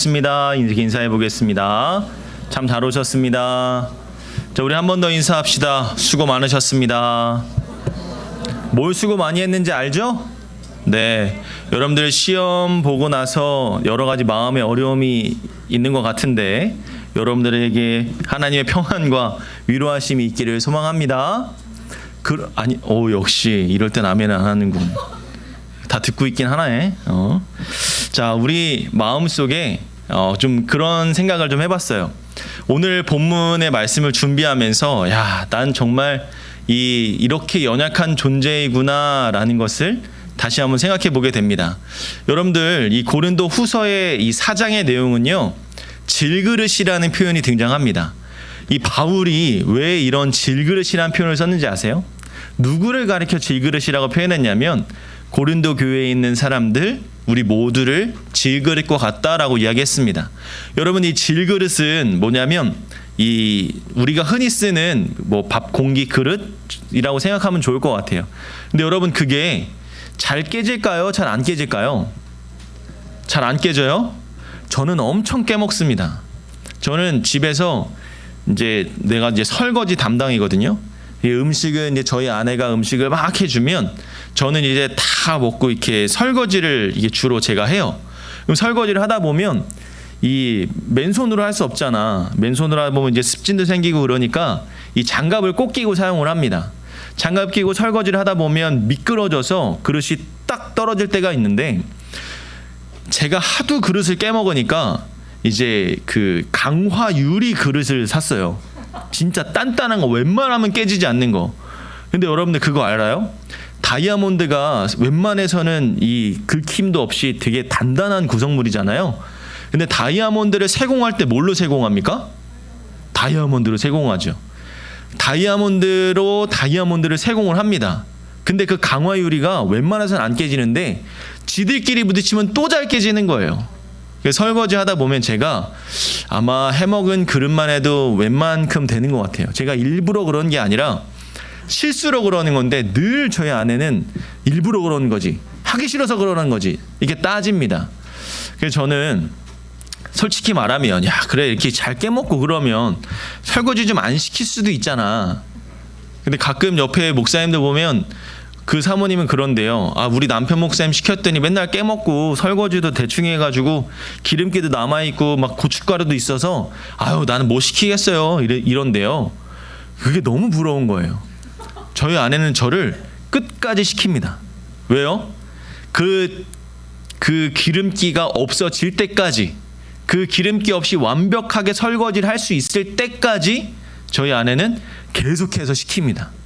습니다 인사해 보겠습니다. 참 잘 오셨습니다. 자, 우리 한 번 더 인사합시다. 수고 많으셨습니다. 뭘 수고 많이 했는지 알죠? 네. 여러분들 시험 보고 나서 여러 가지 마음의 어려움이 있는 것 같은데 여러분들에게 하나님의 평안과 위로하심이 있기를 소망합니다. 그 아니, 오 역시 이럴 땐 아멘 안 하는군. 다 듣고 있긴 하나에. 어. 자, 우리 마음 속에 어, 좀 그런 생각을 좀 해봤어요. 오늘 본문의 말씀을 준비하면서, 야, 난 정말 이 이렇게 연약한 존재이구나라는 것을 다시 한번 생각해 보게 됩니다. 여러분들 이 고린도 후서의 이 사장의 내용은요, 질그릇이라는 표현이 등장합니다. 이 바울이 왜 이런 질그릇이라는 표현을 썼는지 아세요? 누구를 가리켜 질그릇이라고 표현했냐면 고린도 교회에 있는 사람들 우리 모두를 질그릇과 같다라고 이야기했습니다. 여러분 이 질그릇은 뭐냐면 이 우리가 흔히 쓰는 뭐 밥 공기 그릇이라고 생각하면 좋을 것 같아요. 근데 여러분 그게 잘 깨질까요? 잘 안 깨질까요? 잘 안 깨져요? 저는 엄청 깨먹습니다. 저는 집에서 이제 내가 이제 설거지 담당이거든요. 이 음식은 이제 저희 아내가 음식을 막 해주면 저는 이제 다 먹고 이렇게 설거지를 이게 주로 제가 해요. 그럼 설거지를 하다 보면 이 맨손으로 할 수 없잖아. 맨손으로 하다 보면 이제 습진도 생기고 그러니까 이 장갑을 꼭 끼고 사용을 합니다. 장갑 끼고 설거지를 하다 보면 미끄러져서 그릇이 딱 떨어질 때가 있는데 제가 하도 그릇을 깨먹으니까 이제 그 강화 유리 그릇을 샀어요. 진짜 단단한 거 웬만하면 깨지지 않는 거. 근데 여러분들 그거 알아요? 다이아몬드가 웬만해서는 이 긁힘도 없이 되게 단단한 구성물이잖아요. 근데 다이아몬드를 세공할 때 뭘로 세공합니까? 다이아몬드로 세공하죠. 다이아몬드로 다이아몬드를 세공을 합니다. 근데 그 강화 유리가 웬만해서는 안 깨지는데 지들끼리 부딪히면 또 잘 깨지는 거예요. 그래서 설거지 하다 보면 제가 아마 해먹은 그릇만 해도 웬만큼 되는 것 같아요. 제가 일부러 그런 게 아니라 실수로 그러는 건데 늘 저희 아내는 일부러 그러는 거지. 하기 싫어서 그러는 거지. 이게 따집니다. 그래서 저는 솔직히 말하면 야 그래 이렇게 잘 깨먹고 그러면 설거지 좀 안 시킬 수도 있잖아. 근데 가끔 옆에 목사님들 보면 그 사모님은 그런데요. 아 우리 남편 목사님 시켰더니 맨날 깨먹고 설거지도 대충 해가지고 기름기도 남아 있고 막 고춧가루도 있어서 아유 나는 못 시키겠어요. 이래, 이런데요. 그게 너무 부러운 거예요. 저희 아내는 저를 끝까지 시킵니다. 왜요? 그, 그 기름기가 없어질 때까지, 그 기름기 없이 완벽하게 설거지를 할 수 있을 때까지 저희 아내는 계속해서 시킵니다.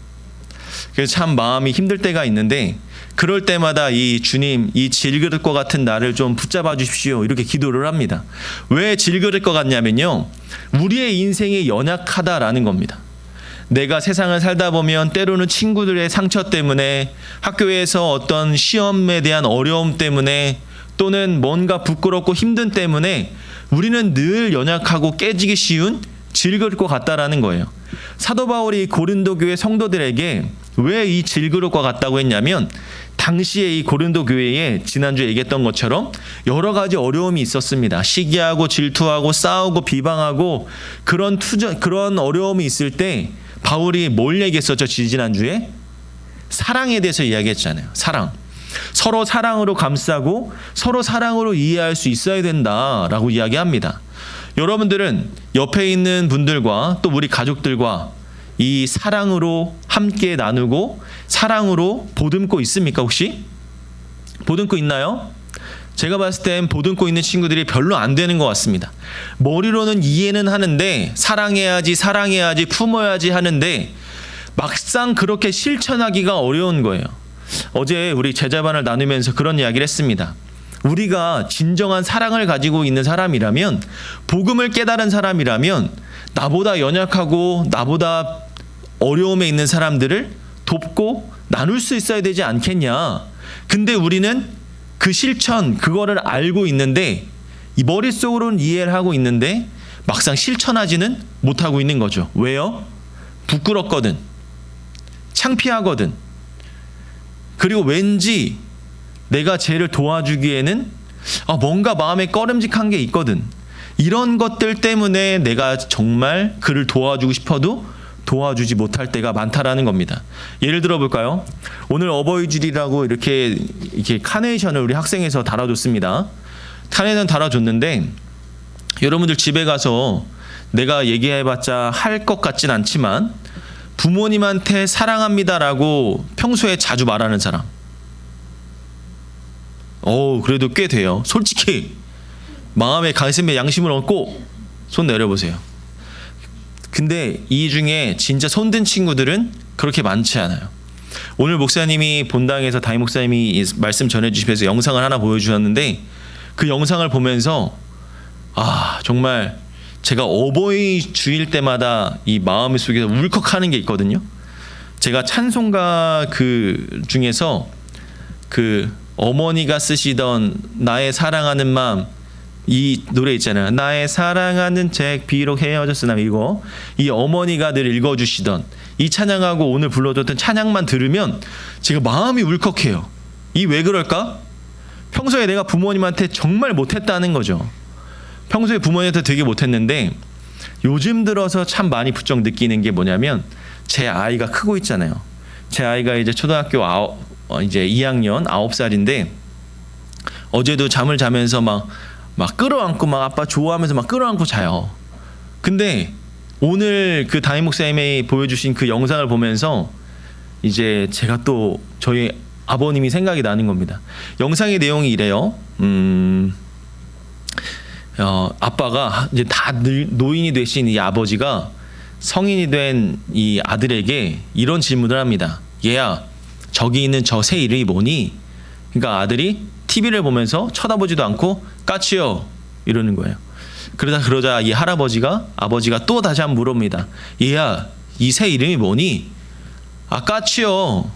그래서 참 마음이 힘들 때가 있는데, 그럴 때마다 이 주님, 이 질그릇과 같은 나를 좀 붙잡아 주십시오. 이렇게 기도를 합니다. 왜 질그릇 것 같냐면요. 우리의 인생이 연약하다라는 겁니다. 내가 세상을 살다 보면 때로는 친구들의 상처 때문에 학교에서 어떤 시험에 대한 어려움 때문에 또는 뭔가 부끄럽고 힘든 때문에 우리는 늘 연약하고 깨지기 쉬운 질그릇 것 같다라는 거예요. 사도 바울이 고린도 교회 성도들에게 왜 이 질그릇과 같다고 했냐면 당시에 이 고린도 교회에 지난주에 얘기했던 것처럼 여러 가지 어려움이 있었습니다. 시기하고 질투하고 싸우고 비방하고 그런 투전 그런 어려움이 있을 때 바울이 뭘 얘기했었죠? 지지난주에 사랑에 대해서 이야기했잖아요. 사랑. 서로 사랑으로 감싸고 서로 사랑으로 이해할 수 있어야 된다라고 이야기합니다. 여러분들은 옆에 있는 분들과 또 우리 가족들과 이 사랑으로 함께 나누고 사랑으로 보듬고 있습니까 혹시? 보듬고 있나요? 제가 봤을 땐 보듬고 있는 친구들이 별로 안 되는 것 같습니다. 머리로는 이해는 하는데 사랑해야지 사랑해야지 품어야지 하는데 막상 그렇게 실천하기가 어려운 거예요. 어제 우리 제자반을 나누면서 그런 이야기를 했습니다. 우리가 진정한 사랑을 가지고 있는 사람이라면 복음을 깨달은 사람이라면 나보다 연약하고 나보다 어려움에 있는 사람들을 돕고 나눌 수 있어야 되지 않겠냐. 근데 우리는 그 실천 그거를 알고 있는데 이 머릿속으로는 이해를 하고 있는데 막상 실천하지는 못하고 있는 거죠. 왜요? 부끄럽거든. 창피하거든. 그리고 왠지 내가 쟤를 도와주기에는 아, 뭔가 마음에 꺼름직한 게 있거든. 이런 것들 때문에 내가 정말 그를 도와주고 싶어도 도와주지 못할 때가 많다라는 겁니다. 예를 들어 볼까요? 오늘 어버이주일이라고 이렇게 이렇게 카네이션을 우리 학생에서 달아줬습니다. 카네이션 달아줬는데 여러분들 집에 가서 내가 얘기해봤자 할 것 같진 않지만 부모님한테 사랑합니다라고 평소에 자주 말하는 사람. 어 그래도 꽤 돼요. 솔직히 마음에 가슴에 양심을 얻고 손 내려보세요. 근데 이 중에 진짜 손든 친구들은 그렇게 많지 않아요. 오늘 목사님이 본당에서 담임 목사님이 이 말씀 전해주시면서 영상을 하나 보여주셨는데 그 영상을 보면서 아 정말 제가 어버이 주일 때마다 이 마음 속에서 울컥하는 게 있거든요. 제가 찬송가 그 중에서 그 어머니가 쓰시던 나의 사랑하는 마음 이 노래 있잖아요. 나의 사랑하는 책 비록 헤어졌으나 이거 이 어머니가 늘 읽어주시던 이 찬양하고 오늘 불러줬던 찬양만 들으면 제가 마음이 울컥해요. 이 왜 그럴까? 평소에 내가 부모님한테 정말 못했다는 거죠. 평소에 부모님한테 되게 못했는데 요즘 들어서 참 많이 부쩍 느끼는 게 뭐냐면 제 아이가 크고 있잖아요. 제 아이가 이제 초등학교 어, 이제 2학년 9살인데 어제도 잠을 자면서 막 막 끌어안고 막 아빠 좋아하면서 막 끌어안고 자요. 근데 오늘 그 담임 목사님이 보여주신 그 영상을 보면서 이제 제가 또 저희 아버님이 생각이 나는 겁니다. 영상의 내용이 이래요. 음, 어, 아빠가 이제 다 늙- 노인이 되신 이 아버지가 성인이 된 이 아들에게 이런 질문을 합니다. 얘야, 저기 있는 저 새 이름이 뭐니? 그러니까 아들이 TV를 보면서 쳐다보지도 않고 까치요 이러는 거예요. 그러다 그러자 이 할아버지가 아버지가 또 다시 한번 물어봅니다. 얘야, 이 새 이름이 뭐니? 아 까치요.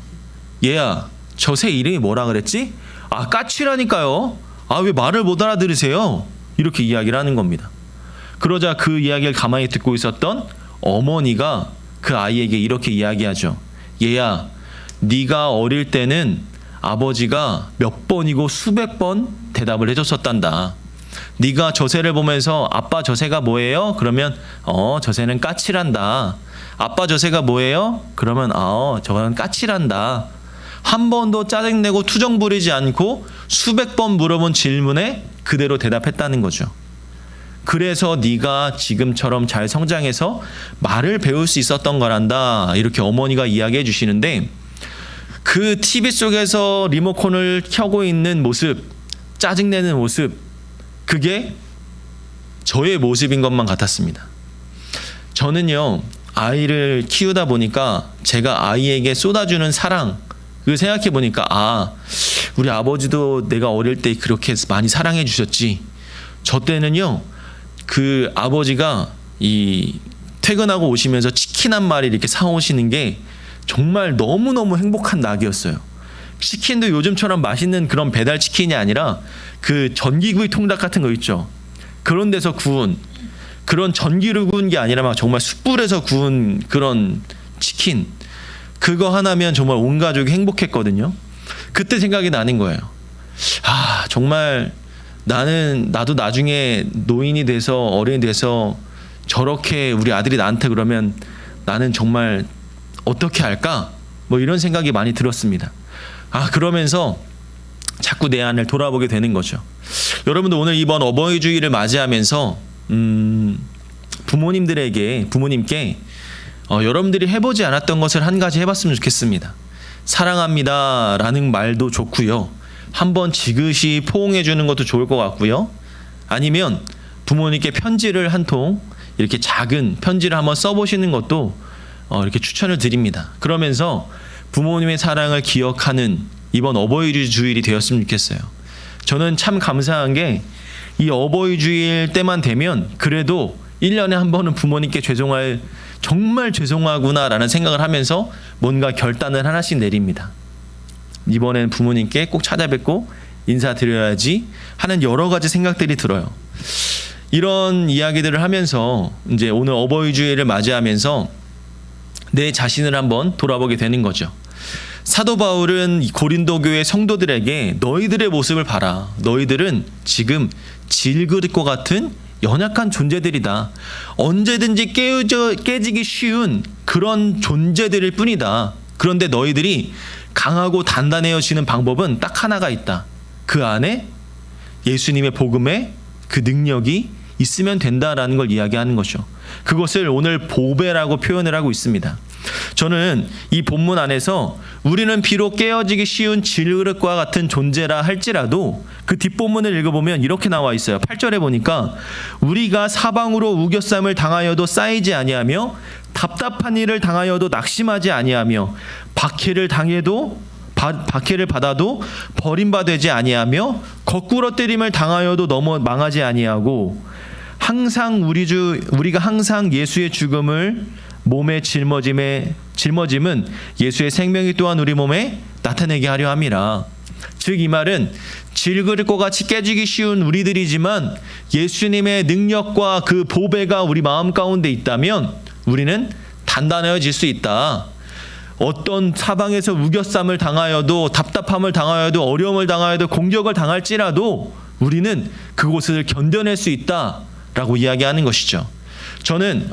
얘야, 저 새 이름이 뭐라 그랬지? 아 까치라니까요. 아 왜 말을 못 알아들으세요? 이렇게 이야기를 하는 겁니다. 그러자 그 이야기를 가만히 듣고 있었던 어머니가 그 아이에게 이렇게 이야기하죠. 얘야, 네가 어릴 때는 아버지가 몇 번이고 수백 번 대답을 해줬었단다. 네가 저새를 보면서 아빠 저새가 뭐예요? 그러면 어 저새는 까칠한다. 아빠 저새가 뭐예요? 그러면 어 저건 까칠한다. 한 번도 짜증내고 투정 부리지 않고 수백 번 물어본 질문에 그대로 대답했다는 거죠. 그래서 네가 지금처럼 잘 성장해서 말을 배울 수 있었던 거란다. 이렇게 어머니가 이야기해 주시는데 그 TV 속에서 리모컨을 켜고 있는 모습, 짜증내는 모습, 그게 저의 모습인 것만 같았습니다. 저는요, 아이를 키우다 보니까 제가 아이에게 쏟아주는 사랑, 그 생각해 보니까, 아, 우리 아버지도 내가 어릴 때 그렇게 많이 사랑해 주셨지. 저 때는요, 그 아버지가 이 퇴근하고 오시면서 치킨 한 마리 이렇게 사오시는 게 정말 너무너무 행복한 낙이었어요. 치킨도 요즘처럼 맛있는 그런 배달 치킨이 아니라 그 전기구이 통닭 같은 거 있죠. 그런 데서 구운 그런 전기로 구운 게 아니라 막 정말 숯불에서 구운 그런 치킨 그거 하나면 정말 온 가족이 행복했거든요. 그때 생각이 나는 거예요. 아 정말 나는 나도 나중에 노인이 돼서 어른이 돼서 저렇게 우리 아들이 나한테 그러면 나는 정말 어떻게 할까? 뭐 이런 생각이 많이 들었습니다. 아 그러면서 자꾸 내 안을 돌아보게 되는 거죠. 여러분들 오늘 이번 어버이 주일을 맞이하면서 음, 부모님들에게 부모님께 어, 여러분들이 해보지 않았던 것을 한 가지 해봤으면 좋겠습니다. 사랑합니다라는 말도 좋고요. 한번 지그시 포옹해 주는 것도 좋을 것 같고요. 아니면 부모님께 편지를 한 통 이렇게 작은 편지를 한번 써보시는 것도 어, 이렇게 추천을 드립니다. 그러면서 부모님의 사랑을 기억하는 이번 어버이 주일이 되었으면 좋겠어요. 저는 참 감사한 게 이 어버이 주일 때만 되면 그래도 1년에 한 번은 부모님께 죄송할 정말 죄송하구나라는 생각을 하면서 뭔가 결단을 하나씩 내립니다. 이번엔 부모님께 꼭 찾아뵙고 인사드려야지 하는 여러 가지 생각들이 들어요. 이런 이야기들을 하면서 이제 오늘 어버이 주일을 맞이하면서 내 자신을 한번 돌아보게 되는 거죠. 사도 바울은 이 고린도 교회 성도들에게 너희들의 모습을 봐라. 너희들은 지금 질그릇과 같은 연약한 존재들이다. 언제든지 깨져, 깨지기 쉬운 그런 존재들일 뿐이다. 그런데 너희들이 강하고 단단해지는 방법은 딱 하나가 있다. 그 안에 예수님의 복음의 그 능력이 있으면 된다라는 걸 이야기하는 것이죠. 그것을 오늘 보배라고 표현을 하고 있습니다. 저는 이 본문 안에서 우리는 비록 깨어지기 쉬운 질그릇과 같은 존재라 할지라도 그 뒷본문을 읽어보면 이렇게 나와 있어요. 8절에 보니까 우리가 사방으로 우겨쌈을 당하여도 쌓이지 아니하며 답답한 일을 당하여도 낙심하지 아니하며 박해를 당해도 바- 박해를 받아도 버림받지 아니하며 거꾸로 때림을 당하여도 넘어 망하지 아니하고 항상 우리 주 우리가 항상 예수의 죽음을 몸에 짊어짐에 짊어짐은 예수의 생명이 또한 우리 몸에 나타내게 하려 함이라. 즉 이 말은 질그릇과 같이 깨지기 쉬운 우리들이지만 예수님의 능력과 그 보배가 우리 마음 가운데 있다면 우리는 단단해질 수 있다. 어떤 사방에서 우겨쌈을 당하여도 답답함을 당하여도 어려움을 당하여도 공격을 당할지라도 우리는 그곳을 견뎌낼 수 있다라고 이야기하는 것이죠. 저는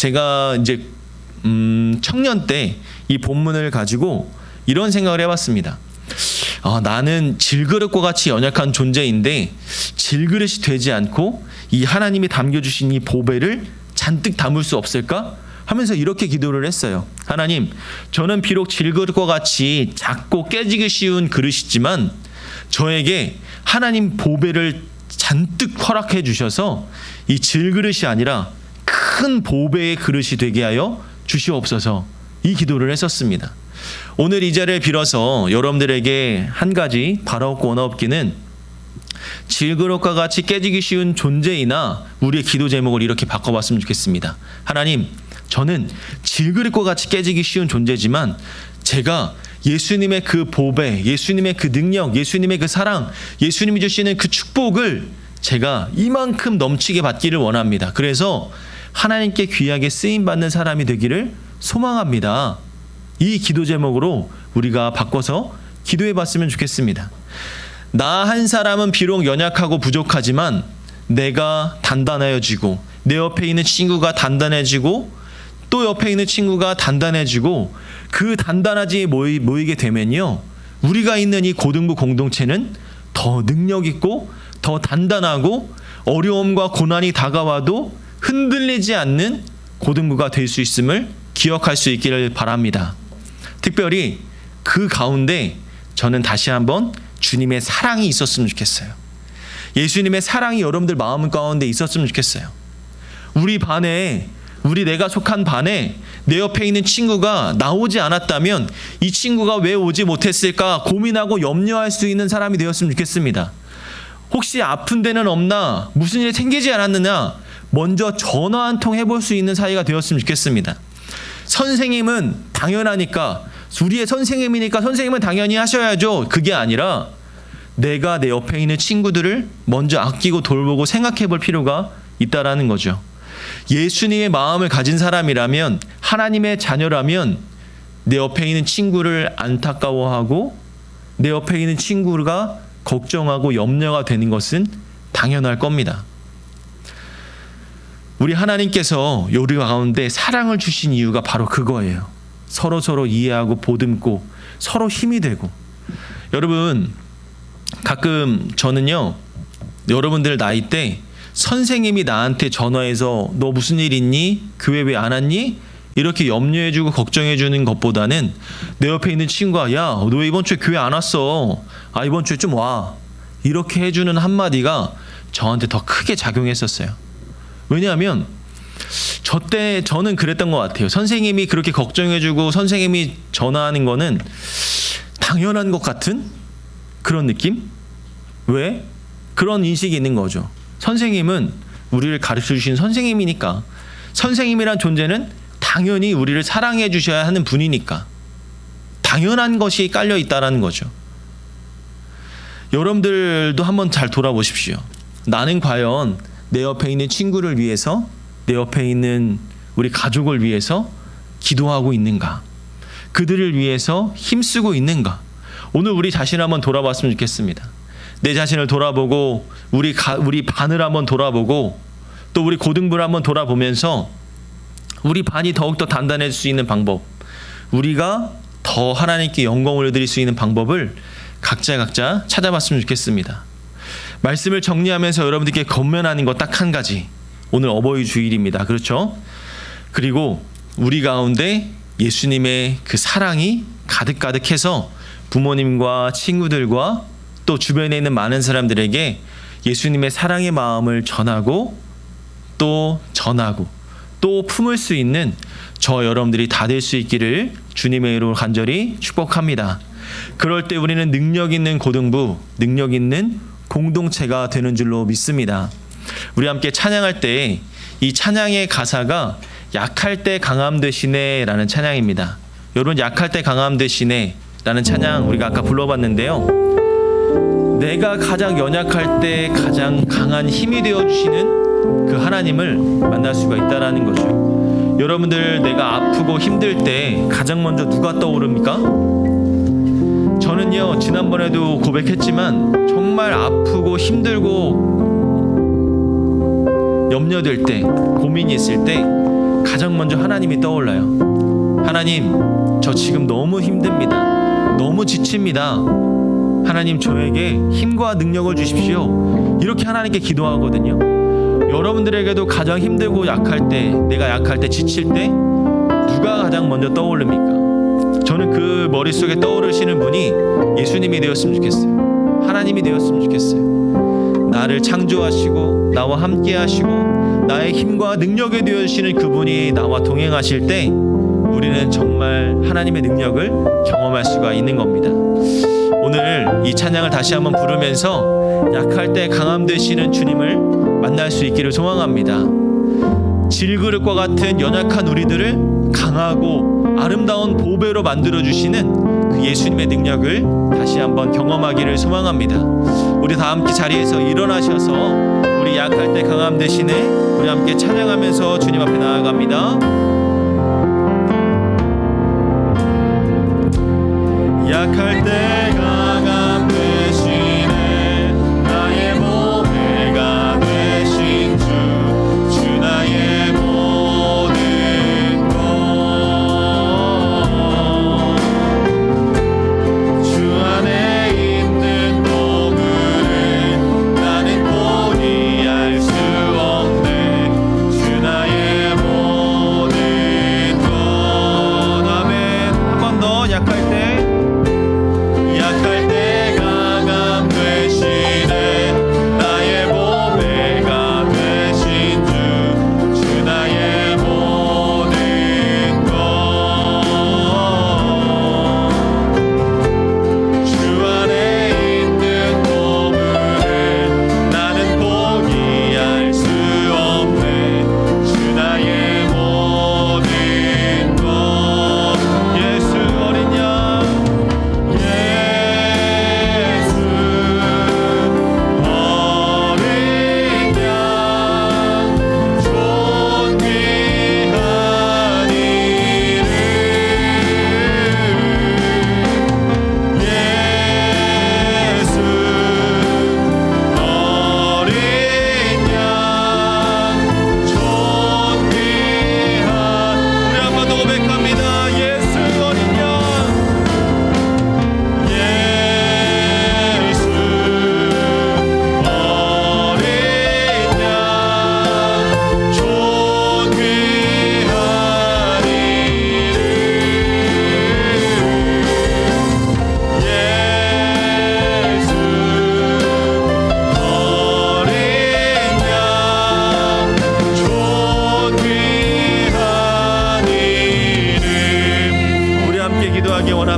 제가 이제 음, 청년 때 이 본문을 가지고 이런 생각을 해봤습니다. 아, 나는 질그릇과 같이 연약한 존재인데 질그릇이 되지 않고 이 하나님이 담겨주신 이 보배를 잔뜩 담을 수 없을까? 하면서 이렇게 기도를 했어요. 하나님, 저는 비록 질그릇과 같이 작고 깨지기 쉬운 그릇이지만 저에게 하나님 보배를 잔뜩 허락해 주셔서 이 질그릇이 아니라 큰 보배의 그릇이 되게 하여 주시옵소서 이 기도를 했었습니다. 오늘 이 자리를 빌어서 여러분들에게 한 가지 바라옵고 원하옵기는 질그릇과 같이 깨지기 쉬운 존재이나 우리의 기도 제목을 이렇게 바꿔봤으면 좋겠습니다. 하나님, 저는 질그릇과 같이 깨지기 쉬운 존재지만 제가 예수님의 그 보배, 예수님의 그 능력, 예수님의 그 사랑, 예수님이 주시는 그 축복을 제가 이만큼 넘치게 받기를 원합니다. 그래서 하나님께 귀하게 쓰임 받는 사람이 되기를 소망합니다. 이 기도 제목으로 우리가 바꿔서 기도해 봤으면 좋겠습니다. 나 한 사람은 비록 연약하고 부족하지만 내가 단단해지고 내 옆에 있는 친구가 단단해지고 또 옆에 있는 친구가 단단해지고 그 단단하지 모이, 모이게 되면요. 우리가 있는 이 고등부 공동체는 더 능력 있고 더 단단하고 어려움과 고난이 다가와도 흔들리지 않는 고등부가 될 수 있음을 기억할 수 있기를 바랍니다. 특별히 그 가운데 저는 다시 한번 주님의 사랑이 있었으면 좋겠어요. 예수님의 사랑이 여러분들 마음 가운데 있었으면 좋겠어요. 우리 반에 우리 내가 속한 반에 내 옆에 있는 친구가 나오지 않았다면 이 친구가 왜 오지 못했을까 고민하고 염려할 수 있는 사람이 되었으면 좋겠습니다. 혹시 아픈 데는 없나 무슨 일이 생기지 않았느냐 먼저 전화 한 통 해볼 수 있는 사이가 되었으면 좋겠습니다. 선생님은 당연하니까 우리의 선생님이니까 선생님은 당연히 하셔야죠. 그게 아니라 내가 내 옆에 있는 친구들을 먼저 아끼고 돌보고 생각해 볼 필요가 있다라는 거죠. 예수님의 마음을 가진 사람이라면 하나님의 자녀라면 내 옆에 있는 친구를 안타까워하고 내 옆에 있는 친구가 걱정하고 염려가 되는 것은 당연할 겁니다. 우리 하나님께서 요리 가운데 사랑을 주신 이유가 바로 그거예요. 서로 서로 이해하고 보듬고 서로 힘이 되고. 여러분 가끔 저는요 여러분들 나이 때 선생님이 나한테 전화해서 너 무슨 일 있니? 교회 왜 안 왔니? 이렇게 염려해주고 걱정해주는 것보다는 내 옆에 있는 친구가 야 너 이번 주에 교회 안 왔어. 아 이번 주에 좀 와. 이렇게 해주는 한마디가 저한테 더 크게 작용했었어요 왜냐하면 저 때 저는 그랬던 것 같아요. 선생님이 그렇게 걱정해주고 선생님이 전화하는 거는 당연한 것 같은 그런 느낌? 왜? 그런 인식이 있는 거죠. 선생님은 우리를 가르쳐 주신 선생님이니까 선생님이란 존재는 당연히 우리를 사랑해 주셔야 하는 분이니까 당연한 것이 깔려 있다라는 거죠. 여러분들도 한번 잘 돌아보십시오. 나는 과연 내 옆에 있는 친구를 위해서 내 옆에 있는 우리 가족을 위해서 기도하고 있는가? 그들을 위해서 힘쓰고 있는가? 오늘 우리 자신 한번 돌아봤으면 좋겠습니다. 내 자신을 돌아보고 우리 가, 우리 반을 한번 돌아보고 또 우리 고등부를 한번 돌아보면서 우리 반이 더욱더 단단해질 수 있는 방법, 우리가 더 하나님께 영광을 드릴 수 있는 방법을 각자 각자 찾아봤으면 좋겠습니다. 말씀을 정리하면서 여러분들께 건면하는 것 딱 한 가지. 오늘 어버이 주일입니다. 그렇죠? 그리고 우리 가운데 예수님의 그 사랑이 가득가득해서 부모님과 친구들과 또 주변에 있는 많은 사람들에게 예수님의 사랑의 마음을 전하고 또 전하고 또 품을 수 있는 저 여러분들이 다 될 수 있기를 주님의 이름으로 간절히 축복합니다. 그럴 때 우리는 능력 있는 고등부, 능력 있는 공동체가 되는 줄로 믿습니다. 우리 함께 찬양할 때 이 찬양의 가사가 약할 때 강함 되시네라는 찬양입니다. 여러분 약할 때 강함 되시네라는 찬양 우리가 아까 불러봤는데요. 내가 가장 연약할 때 가장 강한 힘이 되어 주시는 그 하나님을 만날 수가 있다라는 거죠. 여러분들 내가 아프고 힘들 때 가장 먼저 누가 떠오릅니까? 저는요 지난번에도 고백했지만 정말 아프고 힘들고 염려될 때 고민이 있을 때 가장 먼저 하나님이 떠올라요. 하나님 저 지금 너무 힘듭니다. 너무 지칩니다. 하나님 저에게 힘과 능력을 주십시오. 이렇게 하나님께 기도하거든요. 여러분들에게도 가장 힘들고 약할 때, 내가 약할 때, 지칠 때 누가 가장 먼저 떠오릅니까? 저는 그 머릿속에 떠오르시는 분이 예수님이 되었으면 좋겠어요. 하나님이 되었으면 좋겠어요. 나를 창조하시고 나와 함께 하시고 나의 힘과 능력이 되어 주시는 그분이 나와 동행하실 때 우리는 정말 하나님의 능력을 경험할 수가 있는 겁니다. 오늘 이 찬양을 다시 한번 부르면서 약할 때 강함 되시는 주님을 만날 수 있기를 소망합니다. 질그릇과 같은 연약한 우리들을 강하고 아름다운 보배로 만들어 주시는 그 예수님의 능력을 다시 한번 경험하기를 소망합니다. 우리 다 함께 자리에서 일어나셔서 우리 약할 때 강함 되시네 우리 함께 찬양하면서 주님 앞에 나아갑니다. 약할 때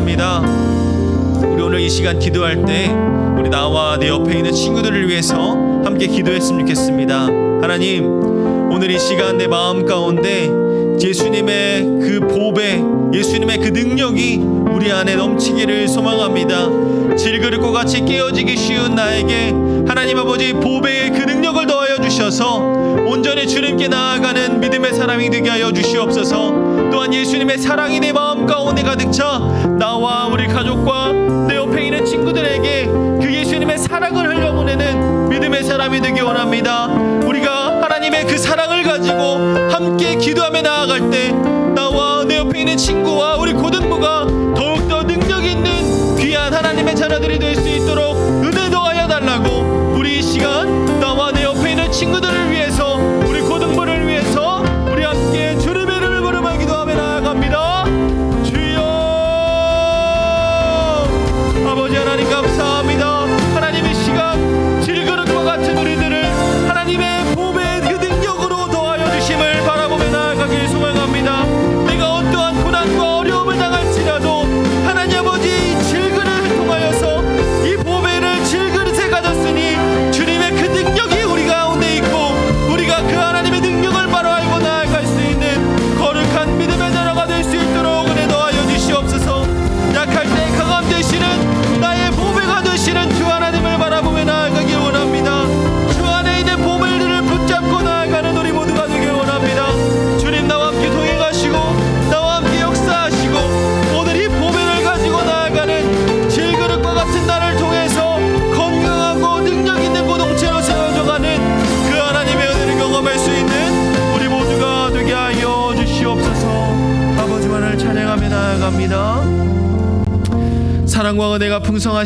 원합니다. 우리 오늘 이 시간 기도할 때 우리 나와 내 옆에 있는 친구들을 위해서 함께 기도했으면 좋겠습니다. 하나님 오늘 이 시간 내 마음 가운데 예수님의 그 보배 예수님의 그 능력이 우리 안에 넘치기를 소망합니다. 질그릇과 같이 깨어지기 쉬운 나에게 하나님 아버지 보배의 그 능력을 더하여 주셔서 온전히 주님께 나아가는 믿음의 사람이 되게 하여 주시옵소서 또한 예수님의 사랑이 내 마음 가운데 가득 차 나와 우리 가족과 내 옆에 있는 친구들에게 그 예수님의 사랑을 흘려보내는 믿음의 사람이 되기 원합니다. 우리가 하나님의 그 사랑을 가지고 함께 기도하며 나아갈 때 나와 내 옆에 있는 친구와 우리 고등부가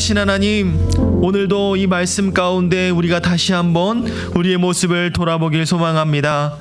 풍성하신 하나님 오늘도 이 말씀 가운데 우리가 다시 한번 우리의 모습을 돌아보길 소망합니다.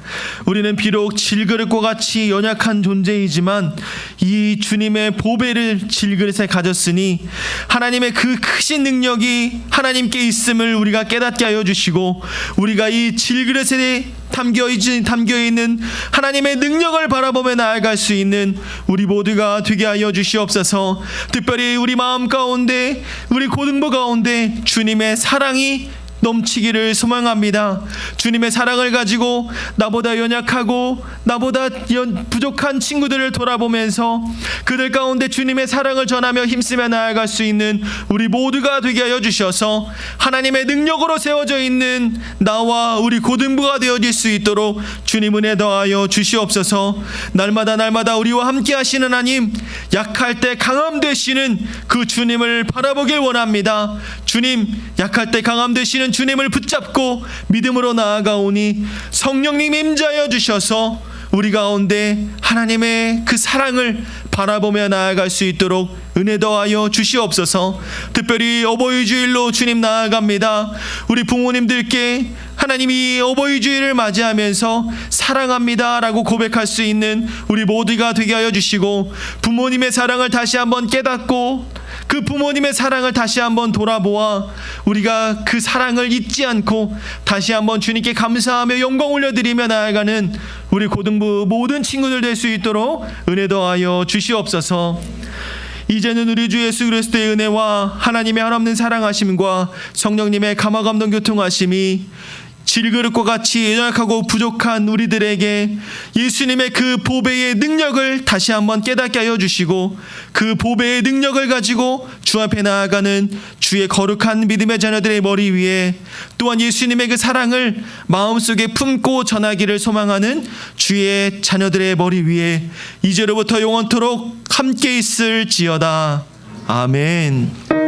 우리는 비록 질그릇과 같이 연약한 존재이지만 이 주님의 보배를 질그릇에 가졌으니 하나님의 그 크신 능력이 하나님께 있음을 우리가 깨닫게 하여 주시고 우리가 이 질그릇에 담겨 있는 하나님의 능력을 바라보며 나아갈 수 있는 우리 모두가 되게 하여 주시옵소서. 특별히 우리 마음 가운데 우리 고등부 가운데 주님의 사랑이 넘치기를 소망합니다. 주님의 사랑을 가지고 나보다 연약하고 나보다 연, 부족한 친구들을 돌아보면서 그들 가운데 주님의 사랑을 전하며 힘쓰며 나아갈 수 있는 우리 모두가 되게 하여 주셔서 하나님의 능력으로 세워져 있는 나와 우리 고등부가 되어질 수 있도록 주님 은혜 더하여 주시옵소서. 날마다 날마다 우리와 함께 하시는 하나님 약할 때 강함 되시는 그 주님을 바라보길 원합니다. 주님 약할 때 강함 되시 는 주님을 붙잡고 믿음으로 나아가오니 성령님 임자여 주셔서 우리 가운데 하나님의 그 사랑을 바라보며 나아갈 수 있도록 은혜 더하여 주시옵소서. 특별히 어버이 주일로 주님 나아갑니다. 우리 부모님들께 하나님이 어버이 주일을 맞이하면서 사랑합니다라고 고백할 수 있는 우리 모두가 되게 하여 주시고 부모님의 사랑을 다시 한번 깨닫고 그 부모님의 사랑을 다시 한번 돌아보아 우리가 그 사랑을 잊지 않고 다시 한번 주님께 감사하며 영광 올려드리며 나아가는 우리 고등부 모든 친구들 될 수 있도록 은혜 더하여 주시옵소서. 이제는 우리 주 예수 그리스도의 은혜와 하나님의 한없는 사랑하심과 성령님의 감화감동 교통하심이 질그릇과 같이 연약하고 부족한 우리들에게 예수님의 그 보배의 능력을 다시 한번 깨닫게 하여 주시고 그 보배의 능력을 가지고 주 앞에 나아가는 주의 거룩한 믿음의 자녀들의 머리 위에 또한 예수님의 그 사랑을 마음속에 품고 전하기를 소망하는 주의 자녀들의 머리 위에 이제로부터 영원토록 함께 있을지어다. 아멘.